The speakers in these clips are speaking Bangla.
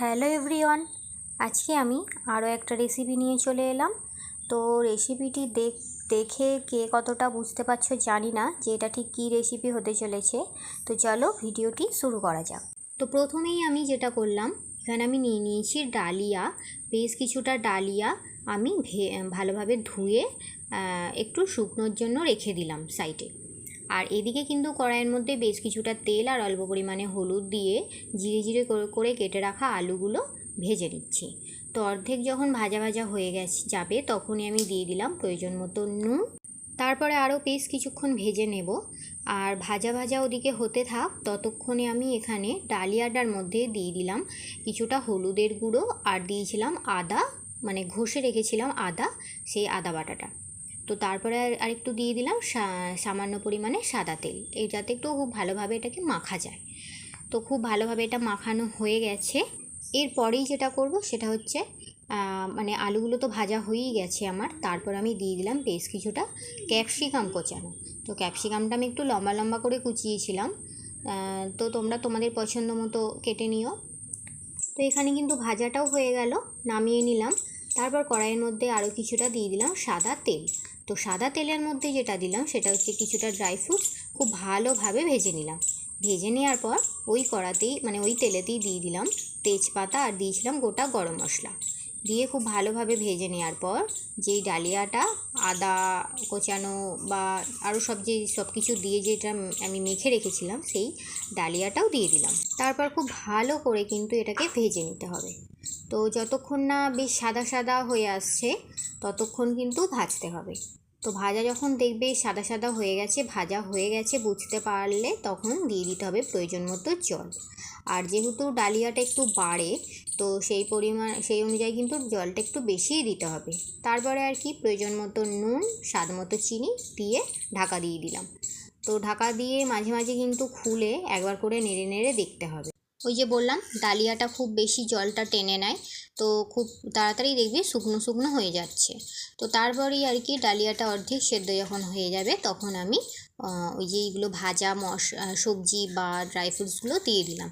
হ্যালো এভরিওয়ান, আজকে আমি আরও একটা রেসিপি নিয়ে চলে এলাম। তো রেসিপিটি দেখ, দেখে কে কতটা বুঝতে পারছ জানি না যে এটা ঠিক কী রেসিপি হতে চলেছে। তো চলো ভিডিওটি শুরু করা যাক। তো প্রথমেই আমি যেটা করলাম, এখানে আমি নিয়ে নিয়েছি ডালিয়া, বেশ কিছুটা ডালিয়া আমি ভালোভাবে ধুয়ে একটু শুকনোর জন্য রেখে দিলাম সাইডে আর এদিকে কিন্তু কড়াইয়ের মধ্যে বেশ কিছুটা তেল আর অল্প পরিমাণে হলুদ দিয়ে জিরে জিরে করে কেটে রাখা আলুগুলো ভেজে নিচ্ছি। তো অর্ধেক যখন ভাজা ভাজা হয়ে গেছে, যাবে তখনই আমি দিয়ে দিলাম প্রয়োজন মতো নুন। তারপরে আরও বেশ কিছুক্ষণ ভেজে নেব। আর ভাজা ভাজা ওদিকে হতে থাক, ততক্ষণে আমি এখানে ডালিয়াটার মধ্যে দিয়ে দিলাম কিছুটা হলুদের গুঁড়ো আর দিয়েছিলাম আদা মানে ঘষে রেখেছিলাম আদা, সেই আদা বাটাটা। তো তারপরে আর একটু দিয়ে দিলাম সামান্য পরিমাণে সাদা তেল। এই যাতে একটু খুব ভালোভাবে এটাকে মাখা যায়। তো খুব ভালোভাবে এটা মাখানো হয়ে গেছে। এরপরেই যেটা করব সেটা হচ্ছে মানে আলুগুলো তো ভাজা হয়েই গেছে আমার। তারপর আমি দিয়ে দিলাম বেশ কিছুটা ক্যাপসিকাম কোচানো। তো ক্যাপসিকামটা আমি একটু লম্বা লম্বা করে কুচিয়েছিলাম। তো তোমরা তোমাদের পছন্দ মতো কেটে নিও। তো এখানে কিন্তু ভাজাটাও হয়ে গেল, নামিয়ে নিলাম। তারপর কড়াইয়ের মধ্যে আরও কিছুটা দিয়ে দিলাম সাদা তেল। তো সাদা তেলের মধ্যে যেটা দিলাম সেটা হচ্ছে কিছুটা ড্রাই ফ্রুটস খুব ভালোভাবে ভেজে নিলাম। ভেজে নেওয়ার পর ওই কড়াতেই মানে ওই তেলেতেই দিয়ে দিলাম তেজপাতা আর দিয়েছিলাম গোটা গরম মশলা। দিয়ে খুব ভালোভাবে ভেজে নেওয়ার পর যেই ডালিয়াটা, আদা কোচানো বা আরও সব যে সব কিছু দিয়ে যেটা আমি মেখে রেখেছিলাম সেই ডালিয়াটাও দিয়ে দিলাম। তারপর খুব ভালো করে কিন্তু এটাকে ভেজে নিতে হবে। তো যতক্ষণ না বেশ সাদা সাদা হয়ে আসছে ততক্ষণ কিন্তু ভাজতে হবে। তো ভাজা যখন দেখবে সাদা সাদা হয়ে গেছে, ভাজা হয়ে গেছে বুঝতে পারলে তখন দিয়ে দিতে হবে প্রয়োজন মতো জল। আর যেহেতু ডালিয়াটা একটু বাড়ে, তো সেই পরিমাণ, সেই অনুযায়ী কিন্তু জলটা একটু বেশিই দিতে হবে। তারপরে আর কি প্রয়োজন মতো নুন, স্বাদ মতো চিনি দিয়ে ঢাকা দিয়ে দিলাম। তো ঢাকা দিয়ে মাঝে মাঝে কিন্তু খুলে একবার করে নেড়ে নেড়ে দেখতে হবে। ওই যে বললাম, ডালিয়াটা খুব বেশি জলটা টেনে নেয়, তো খুব তাড়াতাড়ি দেখবি শুকনো শুকনো হয়ে যাচ্ছে। তো তারপরেই আর কি ডালিয়াটা অর্ধেক সেদ্ধ যখন হয়ে যাবে, তখন আমি ওই যে এইগুলো ভাজা মশ সবজি বা ড্রাই ফ্রুটসগুলো দিয়ে দিলাম।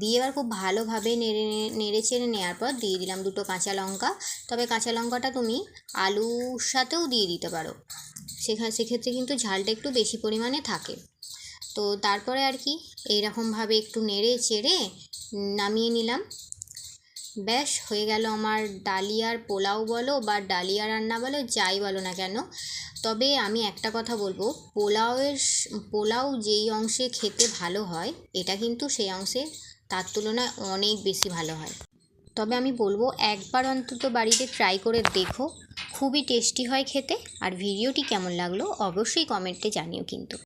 দিয়ে এবার খুব ভালোভাবে নেড়ে নেড়ে চেড়ে নেওয়ার পর দিয়ে দিলাম দুটো কাঁচা লঙ্কা। তবে কাঁচা লঙ্কাটা তুমি আলুর সাথেও দিয়ে দিতে পারো। সেখানে সেক্ষেত্রে কিন্তু ঝালটা একটু বেশি পরিমাণে থাকে। তো তারপরে আর কি এইরকমভাবে একটু নেড়ে চেড়ে নামিয়ে নিলাম। ব্যাস, হয়ে গেল আমার ডালিয়ার পোলাও বলো বা ডালিয়া রান্না বলো, যাই বলো না কেন। তবে আমি একটা কথা বলব, পোলাওয়ের পোলাও যেই অংশে খেতে ভালো হয়, এটা কিন্তু সেই অংশে তার তুলনায় অনেক বেশি ভালো হয়। তবে আমি বলব, একবার অন্তত বাড়িতে ট্রাই করে দেখো, খুবই টেস্টি হয় খেতে। আর ভিডিওটি কেমন লাগল অবশ্যই কমেন্টে জানিও কিন্তু।